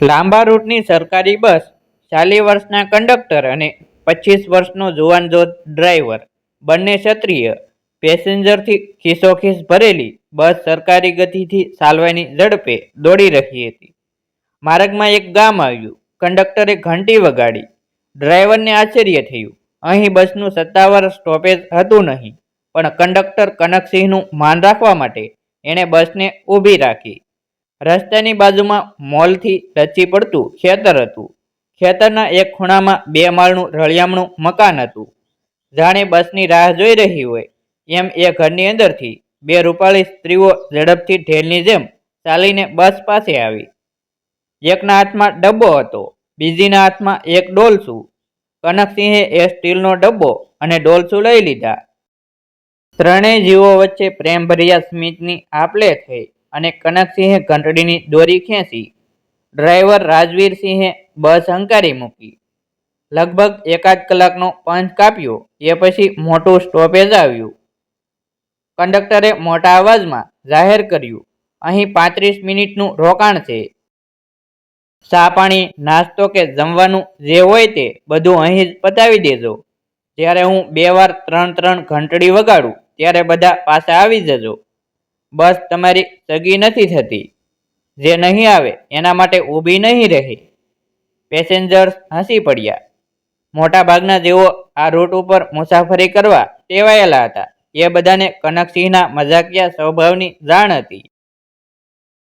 લાંબા રૂટની સરકારી બસ ચાલી વર્ષના કંડક્ટર અને પચીસ વર્ષનો જુવાન જો ડ્રાઈવર, બંને ક્ષત્રિય. પેસેન્જરથી ખીસોખીસ ભરેલી બસ સરકારી ગતિથી ચાલવાની ઝડપે દોડી રહી હતી. માર્ગમાં એક ગામ આવ્યું. કંડક્ટરે ઘંટી વગાડી. ડ્રાઈવરને આશ્ચર્ય થયું. અહીં બસનું સત્તાવાર સ્ટોપેજ હતું નહીં, પણ કંડક્ટર કનકસિંહનું માન રાખવા માટે એણે બસને ઊભી રાખી. રસ્તાની બાજુમાં મોલથી રચી પડતું ખેતર હતું. ખેતરના એક ખૂણામાં બે માળનું રળિયામણું મકાન હતું. જાણે બસની રાહ જોઈ રહી હોય. એમ એ ઘરની અંદરથી બે રૂપાળી સ્ત્રીઓ ઝડપથી ઢેલની જેમ ચાલીને બસ પાસે આવી. એકના હાથમાં ડબ્બો હતો, બીજીના હાથમાં એક ડોલસું. કનકસિંહે એ સ્ટીલનો ડબ્બો અને ડોલસું લઈ લીધા. ત્રણેય જીવો વચ્ચે પ્રેમભર્યા સ્મિતની આપલે થઈ. અને કનકસિંહે ઘંટડીની દોરી ખેંચી. ડ્રાઈવર રાજવીરસિંહે બસ હંકારી મૂકી. લગભગ એકાદ કલાકનો પંચ કાપ્યો, એ પછી મોટું સ્ટોપેજ આવ્યું. કંડક્ટરે મોટા અવાજમાં જાહેર કર્યું, અહીં પાંત્રીસ મિનિટનું રોકાણ છે. ચા પાણી, નાસ્તો કે જમવાનું જે હોય તે બધું અહીં જ પતાવી દેજો. જ્યારે હું બે વાર ત્રણ ત્રણ ઘંટડી વગાડું, ત્યારે બધા પાછા આવી જજો. બસ તમારી સગી નથી થતી. જે નહીં આવે, એના માટે ઊભી નહીં રહી. પેસેન્જર્સ હસી પડ્યા. મોટા ભાગના જેઓ આ રૂટ ઉપર મુસાફરી કરવા ટેવાયેલા હતા. એ બધાને કનકસિંહના મજાકિયા સ્વભાવની જાણ હતી.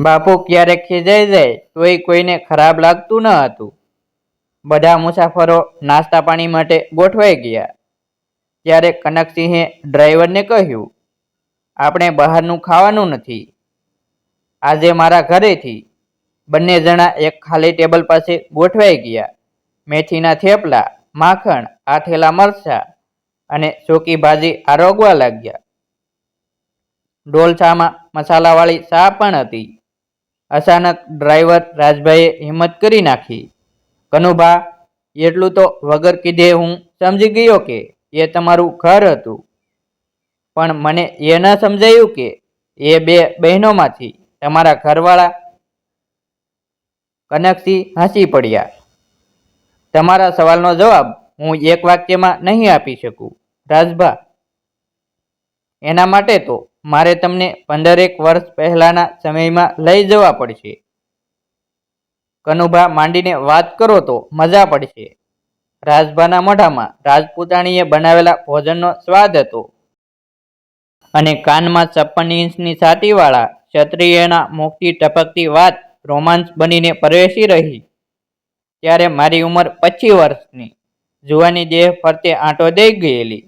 બાપુ, ક્યારેક ખીજાઈ જાય, તોય કોઈને ખરાબ લાગતું ન હતું. બધા મુસાફરો નાસ્તા પાણી માટે ગોઠવાઈ ગયા. ત્યારે કનકસિંહે ડ્રાઈવરને કહ્યું આપણે બહારનું ખાવાનું નથી. આજે મારા ઘરેથી બંને જણા એક ખાલી ટેબલ પાસે ગોઠવાઈ ગયા. મેથીના થેપલા, માખણ, આઠેલા મરચાં અને સૂકી ભાજી આરોગવા લાગ્યા. ડોલછામાં મસાલાવાળી ચા પણ હતી. અચાનક ડ્રાઈવર રાજભાઈએ હિંમત કરી નાખી. કનુભા, એટલું તો વગર કીધે હું સમજી ગયો કે એ તમારું ઘર હતું. પણ મને એ ન સમજાયું કે એ બે બહેનોમાંથી તમારા ઘરવાળા કનકસિંહ હસી પડ્યા. તમારા સવાલનો જવાબ હું એક વાક્યમાં નહીં આપી શકું. રાજભા, એના માટે તો મારે તમને પંદરેક વર્ષ પહેલાના સમયમાં લઈ જવા પડશે. કનુભા માંડીને વાત કરો તો મજા પડશે. રાજભાના મોઢામાં રાજપૂતાણીએ બનાવેલા ભોજનનો સ્વાદ હતો. અને કાનમાં છપ્પન ઇંચની છાતીવાળા ક્ષત્રિયના મુખથી ટપકતી વાત રોમાંચ બનીને પ્રવેશી રહી. ત્યારે મારી ઉંમર પચીસ વર્ષની. જુવાની દેહ ફરતે આંટો દઈ ગયેલી.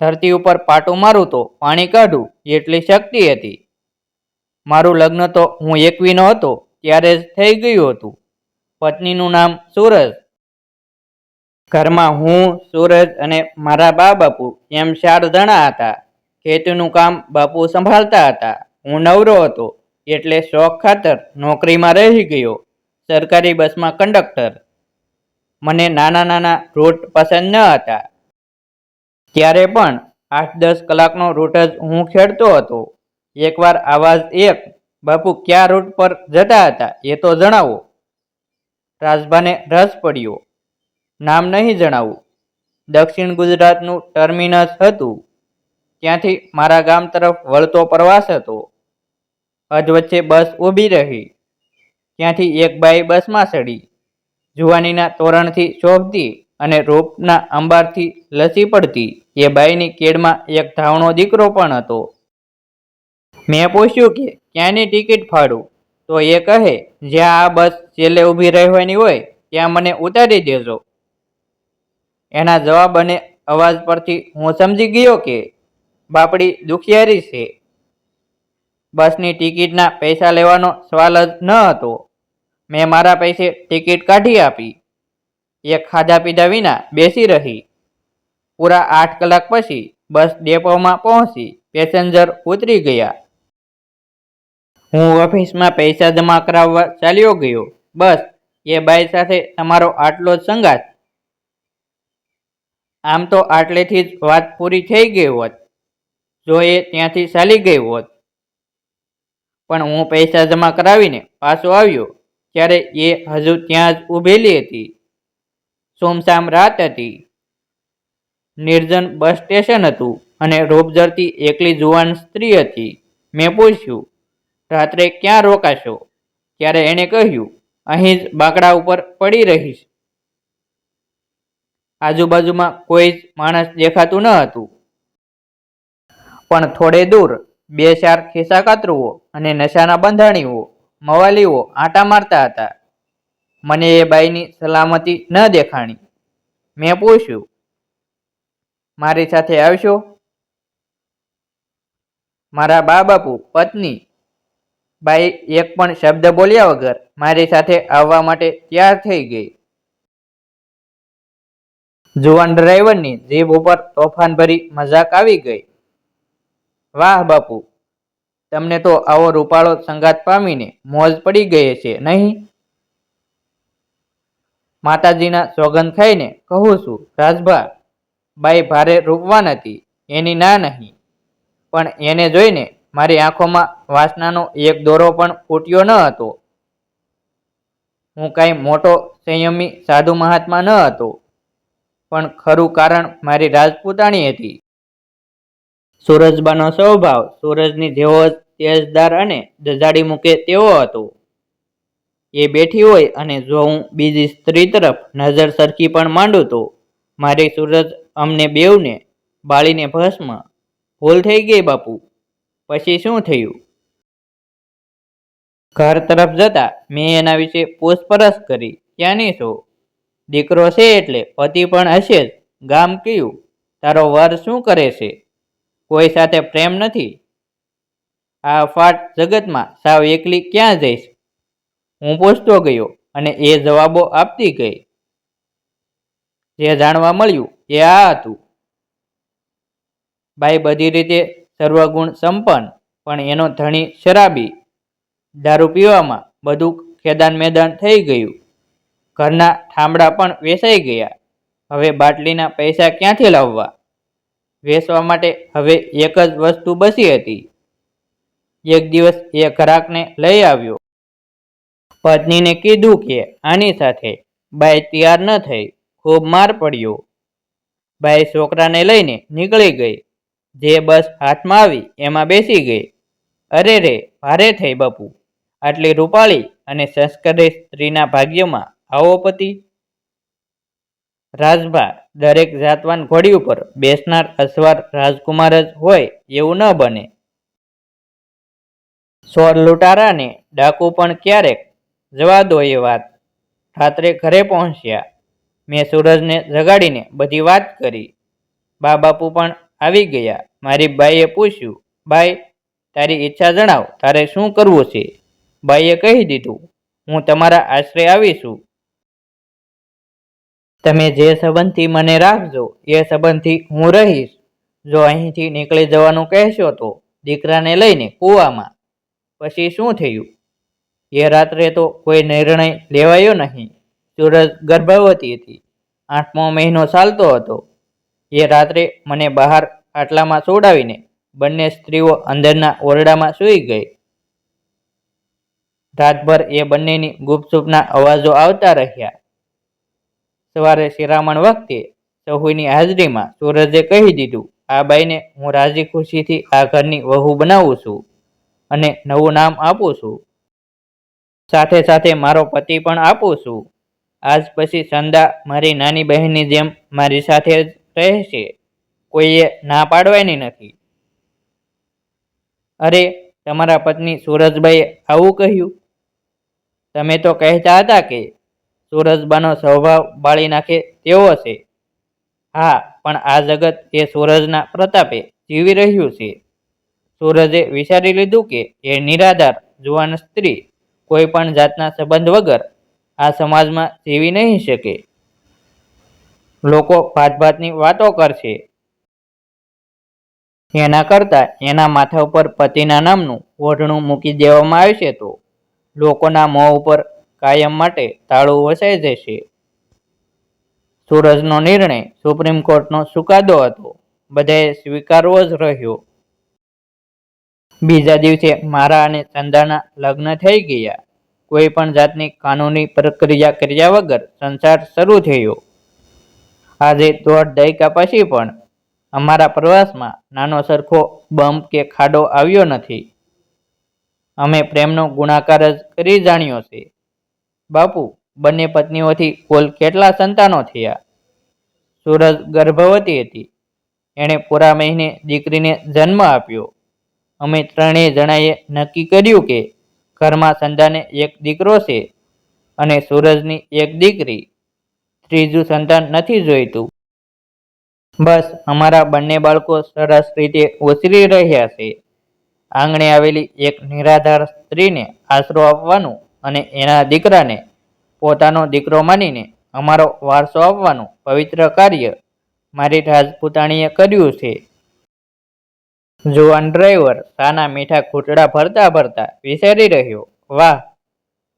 ધરતી ઉપર પાટું મારું તો પાણી કાઢું એટલી શક્તિ હતી. મારું લગ્ન તો હું એકવીનો હતો, ત્યારે જ થઈ ગયું હતું. પત્નીનું નામ સુરજ. ઘરમાં હું, સૂરજ અને મારા બા બાપુ, એમ ચાર જણા હતા. ખેતીનું કામ બાપુ સંભાળતા હતા. હું નવરો હતો, એટલે શોખ ખાતર નોકરીમાં રહી ગયો, સરકારી બસમાં કંડક્ટર. મને નાના નાના રૂટ પસંદ ન હતા. ત્યારે પણ આઠ દસ કલાકનો રૂટ જ હું ખેડતો હતો. એકવાર આવાજ એક, બાપુ, કયા રૂટ પર જતા હતા? એ તો જણાવો. રાજભાને રસ પડ્યો. નામ નહીં જણાવું. દક્ષિણ ગુજરાતનું ટર્મિનસ હતું. ત્યાંથી મારા ગામ તરફ વળતો પ્રવાસ હતો. અધવચ્ચે બસ ઊભી રહી. ત્યાંથી એક બાઈ બસમાં ચડી જુવાનીના તોરણથી શોભતી અને રૂપના અંબારથી લસી પડતી એ બાઈની કેડમાં એક ધાવણો દીકરો પણ હતો. મેં પૂછ્યું કે, ક્યાંની ટિકિટ ફાડું? તો એ કહે, જ્યાં આ બસ છેલ્લે ઊભી રહેવાની હોય, ત્યાં મને ઉતારી દેજો. એના જવાબ અને અવાજ પરથી હું સમજી ગયો કે બાપડી દુખિયારી છે. બસની ટિકિટના પૈસા લેવાનો સવાલ જ ન હતો. મેં મારા પૈસે ટિકિટ કાઢી આપી. એ ખાધા પીધા વિના બેસી રહી. પૂરા આઠ કલાક પછી બસ ડેપોમાં પહોંચી પેસેન્જર ઉતરી ગયા. હું ઓફિસમાં પૈસા જમા કરાવવા ચાલ્યો ગયો. બસ, એ બાઈ સાથે તમારો આટલો જ સંગાત આમ તો આટલેથી જ વાત પૂરી થઈ ગઈ હોત. જો એ ત્યાંથી ચાલી ગઈ હોત. પણ હું પૈસા જમા કરાવીને પાછો આવ્યો, ત્યારે એ હજુ ત્યાં જ ઊભેલી હતી. સોમસામ રાત હતી. નિર્જન બસ સ્ટેશન હતું અને રોપજરતી એકલી જુવાન સ્ત્રી હતી. મેં પૂછ્યું, રાત્રે ક્યાં રોકાશો? ત્યારે એણે કહ્યું, અહીં જ બાકડા ઉપર પડી રહીશ. આજુબાજુમાં કોઈ જ માણસ દેખાતું ન હતું. પણ થોડે દૂર બે ચાર ખિસ્સા કાતરુઓ અને નશાના બંધાણીઓ, મવાલીઓ આંટા મારતા હતા. મને એ બાઈની સલામતી ન દેખાણી. મેં પૂછ્યું, મારી સાથે આવશો? મારા બા બાપુ, પત્ની? બાઈ એક પણ શબ્દ બોલ્યા વગર મારી સાથે આવવા માટે તૈયાર થઈ ગઈ. જુવાન ડ્રાઈવરની જીભ ઉપર તોફાન ભરી મજાક આવી ગઈ. વાહ બાપુ, તમને તો આવો રૂપાળો સંગાત પામીને મોજ પડી ગઈ છે નહીં? માતાજીના સોગંદ ખાઈને કહું છું, રાજભા, બાઈ ભારે રૂપવાન હતી, એની ના નહીં. પણ એને જોઈને મારી આંખોમાં વાસનાનો એક દોરો પણ ફૂટ્યો ન હતો. હું કાંઈ મોટો સંયમી સાધુ મહાત્મા ન હતો. પણ ખરું કારણ મારી રાજપૂતાણી હતી. સૂરજબાનો સ્વભાવ સૂરજની જેવો તેજદાર અને દજાડી મૂકે તેવો હતો. એ બેઠી હોય અને જો હું બીજી સ્ત્રી તરફ નજર સરખી પણ માંડું તો મારી સૂરજ અમને બેવને બાળીને ભસ્મ. ભૂલ થઈ ગઈ બાપુ. પછી શું થયું? ઘર તરફ જતા મેં એના વિશે પૂછપરછ કરી. ક્યાંની છો? દીકરો છે એટલે પતિ પણ હશે જ. ગામ કયું. તારો વર શું કરે છે? કોઈ સાથે પ્રેમ નથી. આ ફાટ જગતમાં સાવ એકલી ક્યાં જઈશ? હું પૂછતો ગયો અને એ જવાબો આપતી ગઈ. જે જાણવા મળ્યું એ આ હતું. બાઈ બધી રીતે સર્વગુણ સંપન્ન, પણ એનો ધણી શરાબી. દારૂ પીવામાં બધું ખેદાન મેદાન થઈ ગયું. ઘરના ઠામડા પણ વેચાઈ ગયા. હવે બાટલીના પૈસા ક્યાંથી લાવવા? વેચવા માટે હવે એક જ વસ્તુ બસી હતી. એક દિવસ એ ઘરાકને લઈ આવ્યો. પત્નીને કીધું કે આની સાથે બાઈ તૈયાર ન થઈ, ખૂબ માર પડ્યો. બાઈ છોકરાને લઈને નીકળી ગઈ. જે બસ હાથમાં આવી, એમાં બેસી ગઈ. અરે રે, ભારે થઈ બાપુ. આટલી રૂપાળી અને સંસ્કારી સ્ત્રીના ભાગ્યમાં આવો પતિ રાજભા દરેક જાતવાન ઘોડી ઉપર બેસનાર અસવાર રાજકુમાર જ હોય એવું ન બને. સોર લૂંટારાને ડાકુ પણ ક્યારેક જવા દો એ વાત. રાત્રે ઘરે પહોંચ્યા. મેં સૂરજને જગાડીને બધી વાત કરી. બા બાપુ પણ આવી ગયા. મારી બાઈએ પૂછ્યું, બાઈ, તારી ઈચ્છા જણાવ, તારે શું કરવું છે? બાઈએ કહી દીધું, હું તમારા આશરે આવીશું. તમે જે સંબંધથી મને રાખજો, એ સંબંધથી હું રહીશ. જો અહીંથી નીકળી જવાનું કહેશો તો દીકરાને લઈને કૂવામાં. પછી શું થયું? એ રાત્રે તો કોઈ નિર્ણય લેવાયો નહીં. સૂરજ ગર્ભવતી હતી. આઠમો મહિનો ચાલતો હતો. એ રાત્રે મને બહાર ખાટલામાં સોડાવીને બંને સ્ત્રીઓ અંદરના ઓરડામાં સૂઈ ગઈ. રાતભર એ બંનેની ગુપચુપના અવાજો આવતા રહ્યા. સવારે શિરામણ વખતે સહુની હાજરીમાં સૂરજે કહી દીધું, આ બાઈને હું રાજી ખુશીથી આ ઘરની વહુ બનાવું છું અને નવું નામ આપું છું. સાથે સાથે મારો પતિ પણ આપું છું. આજ પછી સંદા મારી નાની બહેનની જેમ મારી સાથે જ રહેશે. કોઈએ ના પાડવાની નથી. અરે, તમારા પત્ની સુરજભાઈએ આવું કહ્યું? તમે તો કહેતા હતા કે સુરજબાનો સ્વભાવ બાળી નાખે તેવો છે. હા, પણ આ જગત એ સૂરજના પ્રતાપે જીવી રહ્યું છે. સૂરજે વિચારી લીધું કે એ નિરાધાર, જુવાન સ્ત્રી, કોઈ પણ જાતના સંબંધ વગર આ સમાજમાં જીવી નહીં શકે. લોકો ભાત ભાતની વાતો કરશે. એના કરતાં એના માથા ઉપર પતિના નામનું ઓઢણું મૂકી દેવામાં આવશે તો લોકોના મોં ઉપર કાયમ માટે તાળું વસાઈ જશે. સૂરજનો નિર્ણય સુપ્રીમ કોર્ટનો ચુકાદો હતો. બધાએ સ્વીકારવો જ રહ્યો. બીજા દિવસે મારા અને ચંદાના લગ્ન થઈ ગયા. કોઈ પણ જાતની કાનૂની પ્રક્રિયા કર્યા વગર સંસાર શરૂ થયો. આજે દોઢ દાયકા પછી પણ અમારા પ્રવાસમાં નાનો સરખો બમ્પ કે ખાડો આવ્યો નથી. અમે પ્રેમનો ગુણાકાર જ કરી જાણ્યો છે. બાપુ, બંને પત્નીઓથી કુલ કેટલા સંતાનો થયા? સૂરજ ગર્ભવતી હતી. એણે પૂરા મહિને દીકરીને જન્મ આપ્યો. અમે ત્રણેય જણાએ નક્કી કર્યું કે ઘરમાં સંતાને એક દીકરો છે અને સૂરજની એક દીકરી. ત્રીજું સંતાન નથી જોઈતું. બસ, અમારા બંને બાળકો સરસ રીતે ઉછરી રહ્યા છે. આંગણે આવેલી એક નિરાધાર સ્ત્રીને આશરો આપવાનું અને એના દીકરાને પોતાનો દીકરો માનીને અમારો વારસો આપવાનું પવિત્ર કાર્ય મારી રાજપૂતાણીએ કર્યું છે. જુવાન ડ્રાઈવર સાના મીઠા ઘૂંટડા ભરતા ભરતા વિચારી રહ્યો. વાહ,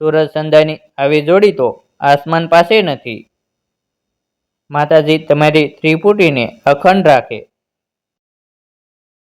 સૂરજ સંધાની આવી જોડી તો આસમાન પાસે નથી. માતાજી તમારી ત્રિપુટીને અખંડ રાખે.